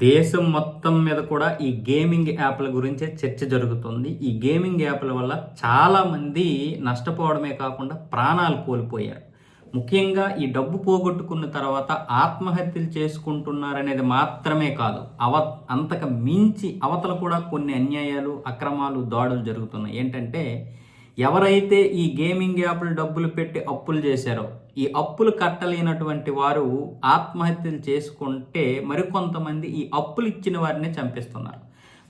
దేశం మొత్తం మీద కూడా ఈ గేమింగ్ యాప్ల గురించే చర్చ జరుగుతుంది. ఈ గేమింగ్ యాప్ల వల్ల చాలామంది నష్టపోవడమే కాకుండా ప్రాణాలు కోల్పోయారు. ముఖ్యంగా ఈ డబ్బు పోగొట్టుకున్న తర్వాత ఆత్మహత్యలు చేసుకుంటున్నారనేది మాత్రమే కాదు అవ అంతకు మించి అవతల కూడా కొన్ని అన్యాయాలు అక్రమాలు దాడులు జరుగుతున్నాయి. ఏంటంటే ఎవరైతే ఈ గేమింగ్ యాప్లు డబ్బులు పెట్టి అప్పులు చేశారో ఈ అప్పులు కట్టలేనటువంటి వారు ఆత్మహత్యలు చేసుకుంటే మరికొంతమంది ఈ అప్పులు ఇచ్చిన వారినే చంపిస్తున్నారు.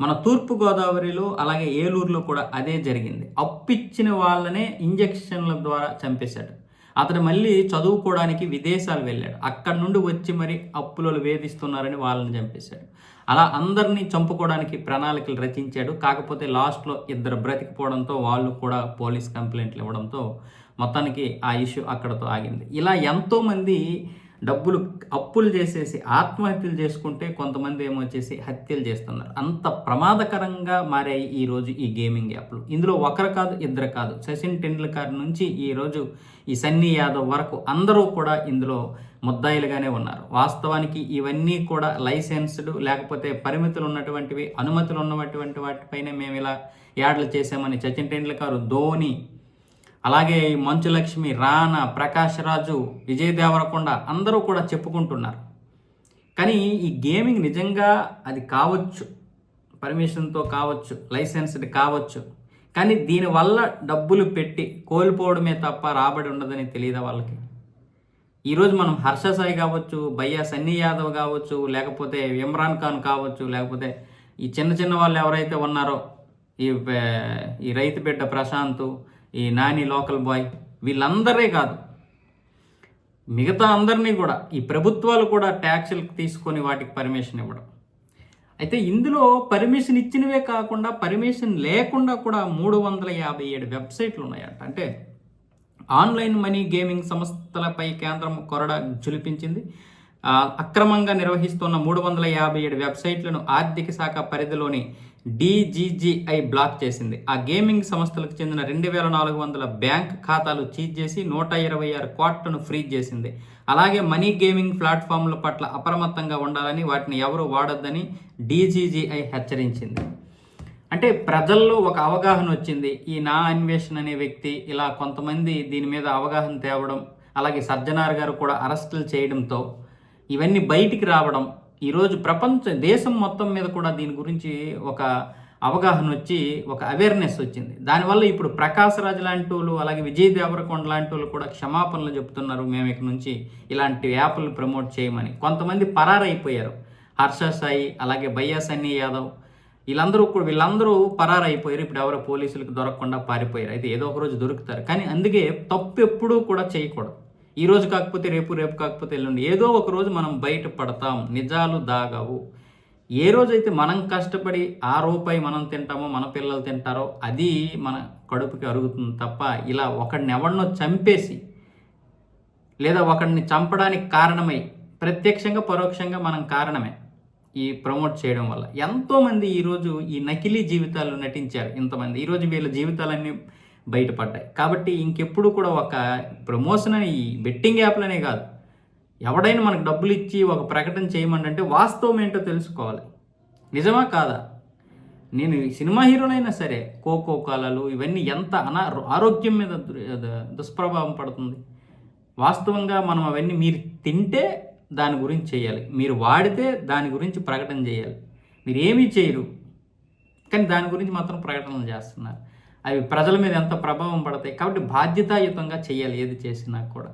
మన తూర్పు గోదావరిలో అలాగే ఏలూరులో కూడా అదే జరిగింది. అప్పిచ్చిన వాళ్ళనే ఇంజక్షన్ల ద్వారా చంపేశాడు. అతడు మళ్ళీ చదువుకోవడానికి విదేశాలు వెళ్ళాడు. అక్కడ నుండి వచ్చి మరి అప్పులలో వేధిస్తున్నారని వాళ్ళని చంపేశాడు. అలా అందరినీ చంపుకోవడానికి ప్రణాళికలు రచించాడు. కాకపోతే లాస్ట్లో ఇద్దరు బ్రతికిపోవడంతో వాళ్ళు కూడా పోలీస్ కంప్లైంట్లు ఇవ్వడంతో మొత్తానికి ఆ ఇష్యూ అక్కడతో ఆగింది. ఇలా ఎంతోమంది డబ్బులు అప్పులు చేసేసి ఆత్మహత్యలు చేసుకుంటే కొంతమంది ఏమో చేసి హత్యలు చేస్తున్నారు. అంత ప్రమాదకరంగా మారాయి ఈరోజు ఈ గేమింగ్ యాప్లు ఇందులో ఒకరు కాదు ఇద్దరు కాదు. సచిన్ టెండూల్కర్ నుంచి ఈరోజు ఈ సన్నీ యాదవ్ వరకు అందరూ కూడా ఇందులో ముద్దాయిలుగానే ఉన్నారు. వాస్తవానికి ఇవన్నీ కూడా లైసెన్స్డ్ లేకపోతే పరిమితులు ఉన్నటువంటివి అనుమతులు ఉన్నటువంటి వాటిపైనే మేము ఇలా యాడ్లు చేసామని సచిన్ టెండూల్కర్ ధోని అలాగే ఈ మంచు లక్ష్మి రానా ప్రకాష్ రాజు విజయ్ దేవరకొండ అందరూ కూడా చెప్పుకుంటున్నారు. కానీ ఈ గేమింగ్ నిజంగా అది కావచ్చు పర్మిషన్తో కావచ్చు లైసెన్స్డ్ కావచ్చు కానీ దీనివల్ల డబ్బులు పెట్టి కోల్పోవడమే తప్ప రాబడి ఉండదని తెలియదా వాళ్ళకి? ఈరోజు మనం హర్ష సాయి కావచ్చు భయ్యా సన్నీ యాదవ్ కావచ్చు లేకపోతే ఇమ్రాన్ ఖాన్ కావచ్చు లేకపోతే ఈ చిన్న చిన్న వాళ్ళు ఎవరైతే ఉన్నారో ఈ ఈ రైతు బిడ్డ ప్రశాంత్ ఈ నాని లోకల్ బాయ్ వీళ్ళందరే కాదు. మిగతా అందరినీ కూడా ఈ ప్రభుత్వాలు కూడా ట్యాక్సులు తీసుకొని వాటికి పర్మిషన్ ఇవ్వడం. అయితే ఇందులో పర్మిషన్ ఇచ్చినవే కాకుండా పర్మిషన్ లేకుండా కూడా మూడు వందల యాభై ఏడు వెబ్సైట్లు ఉన్నాయట అంటే ఆన్లైన్ మనీ గేమింగ్ సంస్థలపై కేంద్రం కొరడ జులిపించింది అక్రమంగా నిర్వహిస్తున్న మూడు వందల యాభై ఏడు వెబ్సైట్లను ఆర్థిక శాఖ పరిధిలోని డీజీజీఐ బ్లాక్ చేసింది. ఆ గేమింగ్ సంస్థలకు చెందిన రెండు వేల నాలుగు వందల బ్యాంక్ ఖాతాలు చీజ్ చేసి నూట ఇరవై ఆరు కోట్లను ఫ్రీజ్ చేసింది. అలాగే మనీ గేమింగ్ ప్లాట్ఫామ్ల పట్ల అప్రమత్తంగా ఉండాలని వాటిని ఎవరు వాడొద్దని డీజీజీఐ హెచ్చరించింది. అంటే ప్రజల్లో ఒక అవగాహన వచ్చింది. ఈ నా అన్వేషణ అనే వ్యక్తి ఇలా కొంతమంది దీని మీద అవగాహన తేవడం అలాగే సజ్జనార్ గారు కూడా అరెస్టులు చేయడంతో ఇవన్నీ బయటికి రావడం ఈరోజు ప్రపంచ దేశం మొత్తం మీద కూడా దీని గురించి ఒక అవగాహన వచ్చి ఒక అవేర్నెస్ వచ్చింది. దానివల్ల ఇప్పుడు ప్రకాశ్ రాజ్ లాంటి వాళ్ళు అలాగే విజయ్ దేవరకొండ లాంటి వాళ్ళు కూడా క్షమాపణలు చెప్తున్నారు. మేము ఇక నుంచి ఇలాంటి యాప్లు ప్రమోట్ చేయమని. కొంతమంది పరారైపోయారు. హర్ష సాయి అలాగే బయ్యా సన్నీ యాదవ్. వీళ్ళందరూ కూడా వీళ్ళందరూ పరారైపోయారు. ఇప్పుడు ఎవరో పోలీసులకు దొరకకుండా పారిపోయారు. అయితే ఏదో ఒక రోజు దొరుకుతారు. కానీ అందుకే తప్పు ఎప్పుడూ కూడా చేయకూడదు. ఈ రోజు కాకపోతే రేపు రేపు కాకపోతే ఎల్లుండి. ఏదో ఒక రోజు మనం బయట పడతాం నిజాలు దాగవు. ఏ రోజైతే మనం కష్టపడి ఆ రూపాయి మనం తింటామో మన పిల్లలు తింటారో అది మన కడుపుకి అరుగుతుంది తప్ప ఇలా ఒకడిని ఎవరినో చంపేసి లేదా ఒకడిని చంపడానికి కారణమై ప్రత్యక్షంగా పరోక్షంగా మనం కారణమే ఈ ప్రమోట్ చేయడం వల్ల. ఎంతోమంది ఈరోజు ఈ నకిలీ జీవితాలు నటించారు. ఇంతమంది. ఈరోజు వీళ్ళ జీవితాలన్నీ బయటపడ్డాయి. కాబట్టి ఇంకెప్పుడు కూడా ఒక ప్రమోషన్ అని ఈ బెట్టింగ్ యాప్లనే కాదు. ఎవడైనా మనకు డబ్బులు ఇచ్చి ఒక ప్రకటన చేయమంటే వాస్తవం ఏంటో తెలుసుకోవాలి. నిజమా కాదా? నేను సినిమా హీరోలైనా సరే కోకో కాలాలు ఇవన్నీ ఎంత అనా ఆరోగ్యం మీద దు- దుష్ప్రభావం పడుతుంది. వాస్తవంగా మనం అవన్నీ మీరు తింటే దాని గురించి చేయాలి. మీరు వాడితే దాని గురించి ప్రకటన చేయాలి. మీరు ఏమీ చేయరు. కానీ దాని గురించి మాత్రం ప్రకటనలు చేస్తున్నారు. అవి ప్రజల మీద ఎంత ప్రభావం పడతాయి? కాబట్టి బాధ్యతాయుతంగా చేయాలి ఏది చేసినా కూడా.